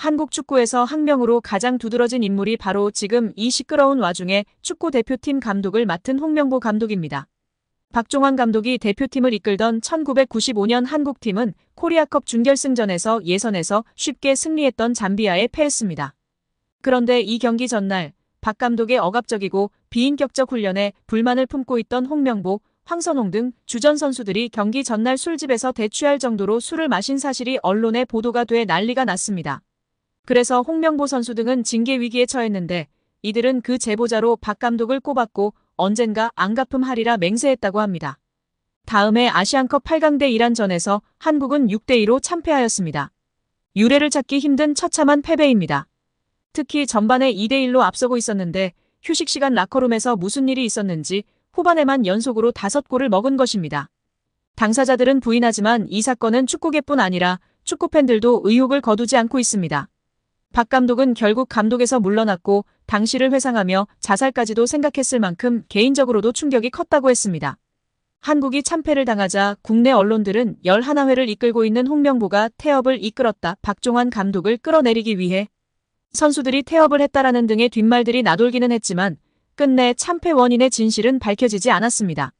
한국 축구에서 학명으로 가장 두드러진 인물이 바로 지금 이 시끄러운 와중에 축구 대표팀 감독을 맡은 홍명보 감독입니다. 박종환 감독이 대표팀을 이끌던 1995년 한국팀은 코리아컵 준결승전에서 예선에서 쉽게 승리했던 잠비아에 패했습니다. 그런데 이 경기 전날 박 감독의 억압적이고 비인격적 훈련에 불만을 품고 있던 홍명보, 황선홍 등 주전 선수들이 경기 전날 술집에서 대취할 정도로 술을 마신 사실이 언론에 보도가 돼 난리가 났습니다. 그래서 홍명보 선수 등은 징계 위기에 처했는데 이들은 그 제보자로 박 감독을 꼽았고 언젠가 안 갚음하리라 맹세했다고 합니다. 다음해 아시안컵 8강대 이란전에서 한국은 6대2로 참패하였습니다. 유례를 찾기 힘든 처참한 패배입니다. 특히 전반에 2대1로 앞서고 있었는데 휴식 시간 라커룸에서 무슨 일이 있었는지 후반에만 연속으로 5골을 먹은 것입니다. 당사자들은 부인하지만 이 사건은 축구계뿐 아니라 축구팬들도 의혹을 거두지 않고 있습니다. 박 감독은 결국 감독에서 물러났고 당시를 회상하며 자살까지도 생각했을 만큼 개인적으로도 충격이 컸다고 했습니다. 한국이 참패를 당하자 국내 언론들은 11회를 이끌고 있는 홍명보가 태업을 이끌었다 박종환 감독을 끌어내리기 위해 선수들이 태업을 했다라는 등의 뒷말들이 나돌기는 했지만 끝내 참패 원인의 진실은 밝혀지지 않았습니다.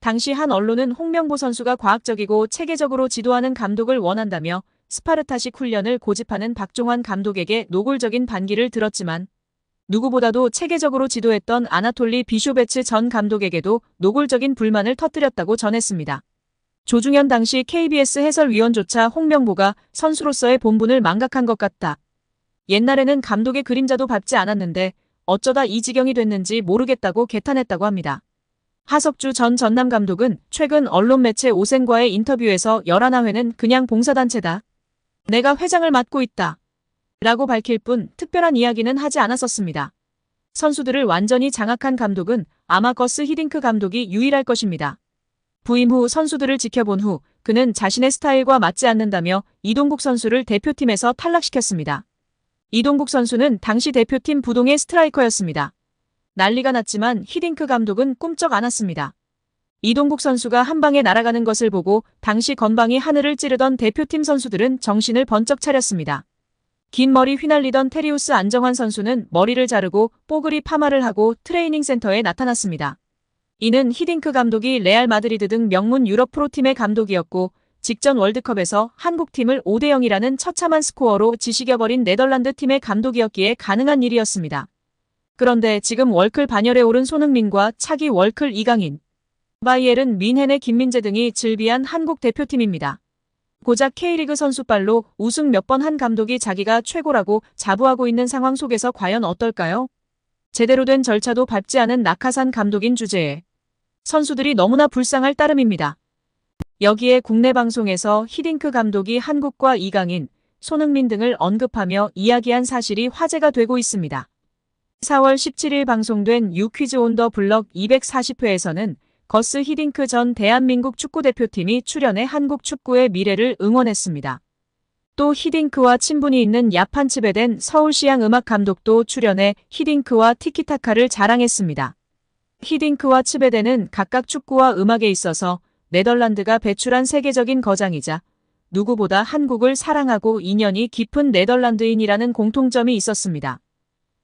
당시 한 언론은 홍명보 선수가 과학적이고 체계적으로 지도하는 감독을 원한다며 스파르타식 훈련을 고집하는 박종환 감독에게 노골적인 반기를 들었지만 누구보다도 체계적으로 지도했던 아나톨리 비쇼베츠 전 감독에게도 노골적인 불만을 터뜨렸다고 전했습니다. 조중현 당시 KBS 해설위원조차 홍명보가 선수로서의 본분을 망각한 것 같다. 옛날에는 감독의 그림자도 밟지 않았는데 어쩌다 이 지경이 됐는지 모르겠다고 개탄했다고 합니다. 하석주 전 전남 감독은 최근 언론 매체 오센과의 인터뷰에서 11회는 그냥 봉사단체다. 내가 회장을 맡고 있다. 라고 밝힐 뿐 특별한 이야기는 하지 않았었습니다. 선수들을 완전히 장악한 감독은 아마거스 히딩크 감독이 유일할 것입니다. 부임 후 선수들을 지켜본 후 그는 자신의 스타일과 맞지 않는다며 이동국 선수를 대표팀에서 탈락시켰습니다. 이동국 선수는 당시 대표팀 부동의 스트라이커였습니다. 난리가 났지만 히딩크 감독은 꿈쩍 않았습니다. 이동국 선수가 한 방에 날아가는 것을 보고 당시 건방이 하늘을 찌르던 대표팀 선수들은 정신을 번쩍 차렸습니다. 긴 머리 휘날리던 테리우스 안정환 선수는 머리를 자르고 뽀글이 파마를 하고 트레이닝 센터에 나타났습니다. 이는 히딩크 감독이 레알 마드리드 등 명문 유럽 프로팀의 감독이었고 직전 월드컵에서 한국팀을 5대 0이라는 처참한 스코어로 지식여버린 네덜란드 팀의 감독이었기에 가능한 일이었습니다. 그런데 지금 월클 반열에 오른 손흥민과 차기 월클 이강인, 바이엘은 민헨의 김민재 등이 즐비한 한국 대표팀입니다. 고작 K리그 선수발로 우승 몇 번 한 감독이 자기가 최고라고 자부하고 있는 상황 속에서 과연 어떨까요? 제대로 된 절차도 밟지 않은 낙하산 감독인 주제에 선수들이 너무나 불쌍할 따름입니다. 여기에 국내 방송에서 히딩크 감독이 한국과 이강인, 손흥민 등을 언급하며 이야기한 사실이 화제가 되고 있습니다. 4월 17일 방송된 유퀴즈 온 더 블럭 240회에서는 거스 히딩크 전 대한민국 축구대표팀이 출연해 한국 축구의 미래를 응원했습니다. 또 히딩크와 친분이 있는 야판츠베 된 서울시향 음악 감독도 출연해 히딩크와 티키타카를 자랑했습니다. 히딩크와 츠베데는 각각 축구와 음악에 있어서 네덜란드가 배출한 세계적인 거장이자 누구보다 한국을 사랑하고 인연이 깊은 네덜란드인이라는 공통점이 있었습니다.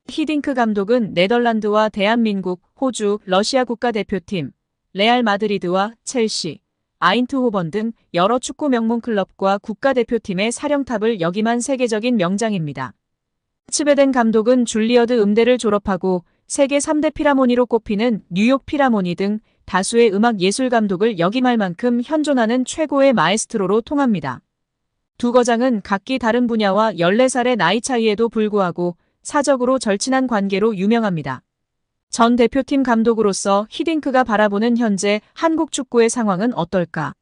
히딩크 감독은 네덜란드와 대한민국, 호주, 러시아 국가대표팀, 레알 마드리드와 첼시, 아인트호번 등 여러 축구 명문 클럽과 국가대표팀의 사령탑을 역임한 세계적인 명장입니다. 츠베덴 감독은 줄리어드 음대를 졸업하고 세계 3대 피라모니로 꼽히는 뉴욕 피라모니 등 다수의 음악 예술 감독을 역임할 만큼 현존하는 최고의 마에스트로로 통합니다. 두 거장은 각기 다른 분야와 14살의 나이 차이에도 불구하고 사적으로 절친한 관계로 유명합니다. 전 대표팀 감독으로서 히딩크가 바라보는 현재 한국 축구의 상황은 어떨까?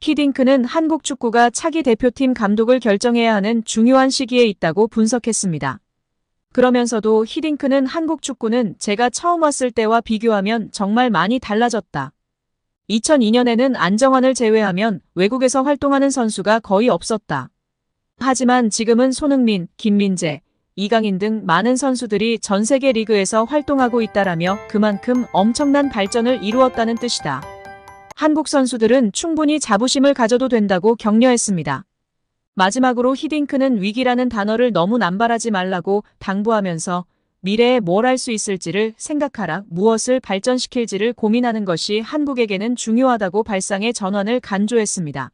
히딩크는 한국 축구가 차기 대표팀 감독을 결정해야 하는 중요한 시기에 있다고 분석했습니다. 그러면서도 히딩크는 한국 축구는 제가 처음 왔을 때와 비교하면 정말 많이 달라졌다. 2002년에는 안정환을 제외하면 외국에서 활동하는 선수가 거의 없었다. 하지만 지금은 손흥민, 김민재, 이강인 등 많은 선수들이 전 세계 리그에서 활동하고 있다라며 그만큼 엄청난 발전을 이루었다는 뜻이다. 한국 선수들은 충분히 자부심을 가져도 된다고 격려했습니다. 마지막으로 히딩크는 위기라는 단어를 너무 남발하지 말라고 당부하면서 미래에 뭘 할 수 있을지를 생각하라, 무엇을 발전시킬지를 고민하는 것이 한국에게는 중요하다고 발상의 전환을 간조했습니다.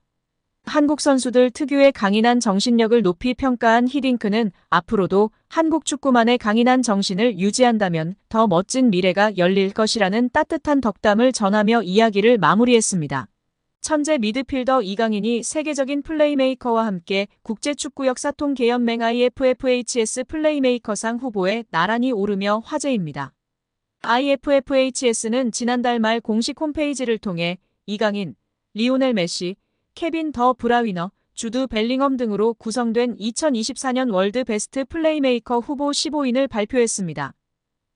한국 선수들 특유의 강인한 정신력을 높이 평가한 히딩크는 앞으로도 한국 축구만의 강인한 정신을 유지한다면 더 멋진 미래가 열릴 것이라는 따뜻한 덕담을 전하며 이야기를 마무리했습니다. 천재 미드필더 이강인이 세계적인 플레이메이커와 함께 국제축구 역사통 계연맹 IFFHS 플레이메이커상 후보에 나란히 오르며 화제입니다. IFFHS는 지난달 말 공식 홈페이지를 통해 이강인, 리오넬 메시, 케빈 더 브라위너, 주드 벨링엄 등으로 구성된 2024년 월드 베스트 플레이메이커 후보 15인을 발표했습니다.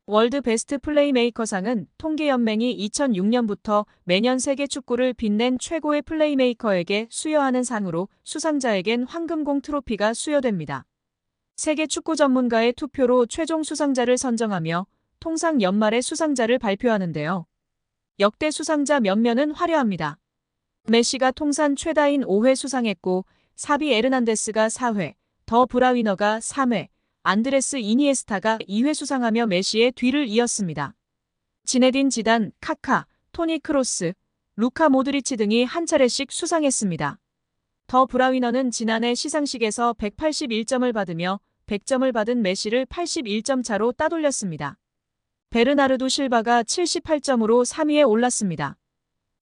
월드 베스트 플레이메이커상은 통계연맹이 2006년부터 매년 세계 축구를 빛낸 최고의 플레이메이커에게 수여하는 상으로 수상자에겐 황금공 트로피가 수여됩니다. 세계 축구 전문가의 투표로 최종 수상자를 선정하며 통상 연말에 수상자를 발표하는데요. 역대 수상자 면면은 화려합니다. 메시가 통산 최다인 5회 수상했고 사비 에르난데스가 4회, 더 브라위너가 3회, 안드레스 이니에스타가 2회 수상하며 메시의 뒤를 이었습니다. 지네딘 지단, 카카, 토니 크로스, 루카 모드리치 등이 한 차례씩 수상했습니다. 더 브라위너는 지난해 시상식에서 181점을 받으며 100점을 받은 메시를 81점 차로 따돌렸습니다. 베르나르도 실바가 78점으로 3위에 올랐습니다.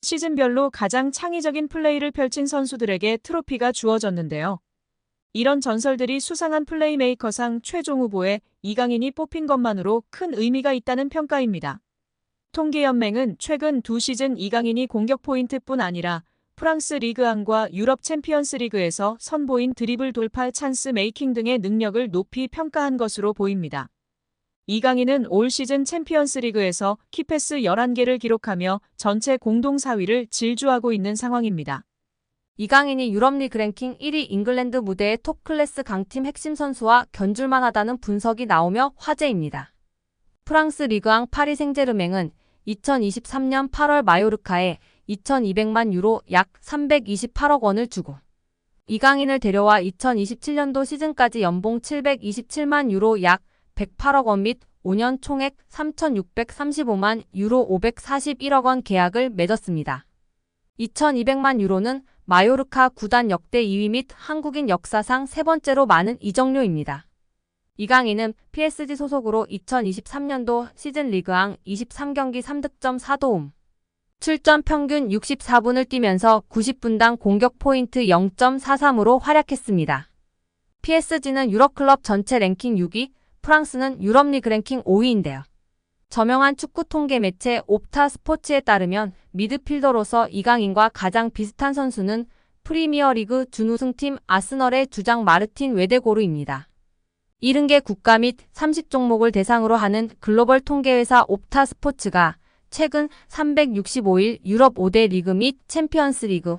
시즌별로 가장 창의적인 플레이를 펼친 선수들에게 트로피가 주어졌는데요. 이런 전설들이 수상한 플레이메이커상 최종 후보에 이강인이 뽑힌 것만으로 큰 의미가 있다는 평가입니다. 통계연맹은 최근 두 시즌 이강인이 공격 포인트뿐 아니라 프랑스 리그안과 유럽 챔피언스 리그에서 선보인 드리블 돌파 찬스 메이킹 등의 능력을 높이 평가한 것으로 보입니다. 이강인은 올 시즌 챔피언스 리그에서 키패스 11개를 기록하며 전체 공동 4위를 질주하고 있는 상황입니다. 이강인이 유럽리그 랭킹 1위 잉글랜드 무대의 톱클래스 강팀 핵심 선수와 견줄만 하다는 분석이 나오며 화제입니다. 프랑스 리그앙 파리 생제르맹은 2023년 8월 마요르카에 2200만 유로 약 328억 원을 주고 이강인을 데려와 2027년도 시즌까지 연봉 727만 유로 약 108억 원 및 5년 총액 3,635만 유로 541억 원 계약을 맺었습니다. 2,200만 유로는 마요르카 구단 역대 2위 및 한국인 역사상 세 번째로 많은 이적료입니다. 이강인은 PSG 소속으로 2023년도 시즌 리그왕 23경기 3득점 4도움, 출전 평균 64분을 뛰면서 90분당 공격 포인트 0.43으로 활약했습니다. PSG는 유럽클럽 전체 랭킹 6위, 프랑스는 유럽리그 랭킹 5위인데요. 저명한 축구 통계 매체 옵타 스포츠에 따르면 미드필더로서 이강인과 가장 비슷한 선수는 프리미어리그 준우승팀 아스널의 주장 마르틴 웨데고르입니다. 70개 국가 및 30종목을 대상으로 하는 글로벌 통계회사 옵타 스포츠가 최근 365일 유럽 5대 리그 및 챔피언스 리그,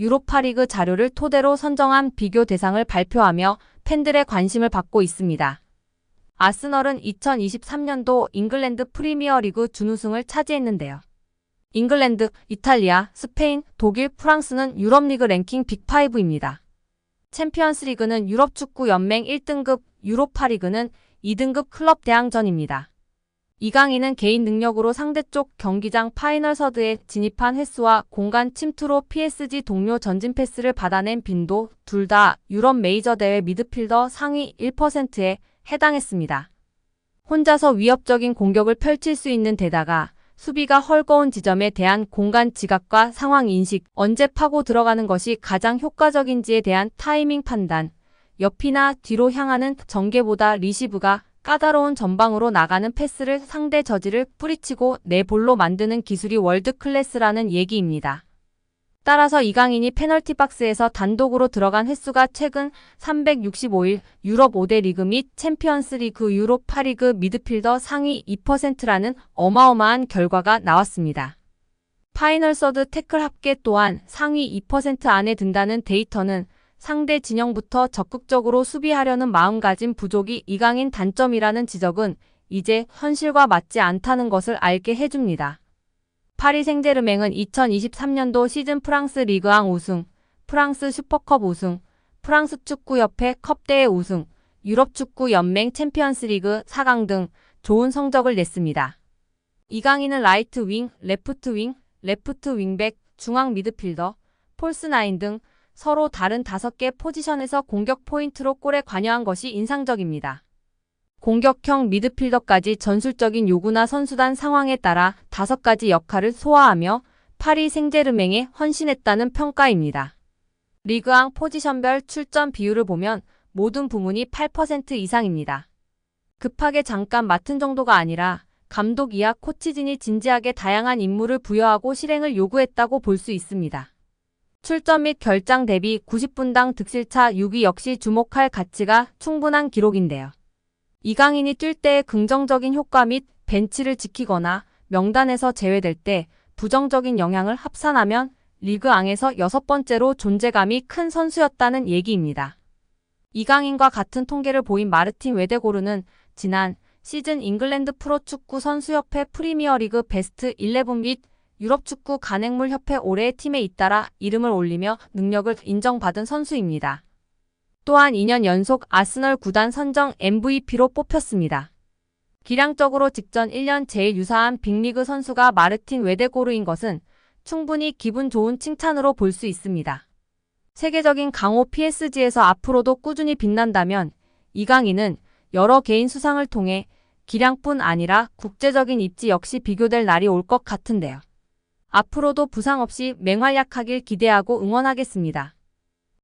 유로파 리그 자료를 토대로 선정한 비교 대상을 발표하며 팬들의 관심을 받고 있습니다. 아스널은 2023년도 잉글랜드 프리미어리그 준우승을 차지했는데요. 잉글랜드, 이탈리아, 스페인, 독일, 프랑스는 유럽리그 랭킹 빅5입니다. 챔피언스 리그는 유럽 축구 연맹 1등급, 유로파 리그는 2등급 클럽 대항전입니다. 이강인은 개인 능력으로 상대 쪽 경기장 파이널 서드에 진입한 횟수와 공간 침투로 PSG 동료 전진 패스를 받아낸 빈도 둘 다 유럽 메이저 대회 미드필더 상위 1%에 해당했습니다. 혼자서 위협적인 공격을 펼칠 수 있는 데다가 수비가 헐거운 지점에 대한 공간 지각과 상황 인식, 언제 파고 들어가는 것이 가장 효과적인지에 대한 타이밍 판단, 옆이나 뒤로 향하는 전개보다 리시브가 까다로운 전방으로 나가는 패스를 상대 저지를 뿌리치고 내 볼로 만드는 기술이 월드 클래스라는 얘기입니다. 따라서 이강인이 페널티 박스에서 단독으로 들어간 횟수가 최근 365일 유럽 5대 리그 및 챔피언스 리그 유로파 리그 미드필더 상위 2%라는 어마어마한 결과가 나왔습니다. 파이널 서드 태클 합계 또한 상위 2% 안에 든다는 데이터는 상대 진영부터 적극적으로 수비하려는 마음가짐 부족이 이강인 단점이라는 지적은 이제 현실과 맞지 않다는 것을 알게 해줍니다. 파리 생제르맹은 2023년도 시즌 프랑스 리그왕 우승, 프랑스 슈퍼컵 우승, 프랑스 축구협회 컵대회 우승, 유럽 축구 연맹 챔피언스 리그 4강 등 좋은 성적을 냈습니다. 이강인은 라이트 윙, 레프트 윙, 레프트 윙백, 중앙 미드필더, 폴스9 등 서로 다른 5개 포지션에서 공격 포인트로 골에 관여한 것이 인상적입니다. 공격형 미드필더까지 전술적인 요구나 선수단 상황에 따라 5가지 역할을 소화하며 파리 생제르맹에 헌신했다는 평가입니다. 리그앙 포지션별 출전 비율을 보면 모든 부문이 8% 이상입니다. 급하게 잠깐 맡은 정도가 아니라 감독 이하 코치진이 진지하게 다양한 임무를 부여하고 실행을 요구했다고 볼 수 있습니다. 출전 및 결장 대비 90분당 득실차 6위 역시 주목할 가치가 충분한 기록인데요. 이강인이 뛸 때의 긍정적인 효과 및 벤치를 지키거나 명단에서 제외될 때 부정적인 영향을 합산하면 리그 앙에서 여섯 번째로 존재감이 큰 선수였다는 얘기입니다. 이강인과 같은 통계를 보인 마르틴 웨데고르는 지난 시즌 잉글랜드 프로축구 선수협회 프리미어리그 베스트 11 및 유럽축구 간행물협회 올해의 팀에 잇따라 이름을 올리며 능력을 인정받은 선수입니다. 또한 2년 연속 아스널 구단 선정 MVP로 뽑혔습니다. 기량적으로 직전 1년 제일 유사한 빅리그 선수가 마르틴 웨데고르인 것은 충분히 기분 좋은 칭찬으로 볼 수 있습니다. 세계적인 강호 PSG에서 앞으로도 꾸준히 빛난다면 이강인은 여러 개인 수상을 통해 기량뿐 아니라 국제적인 입지 역시 비교될 날이 올 것 같은데요. 앞으로도 부상 없이 맹활약하길 기대하고 응원하겠습니다.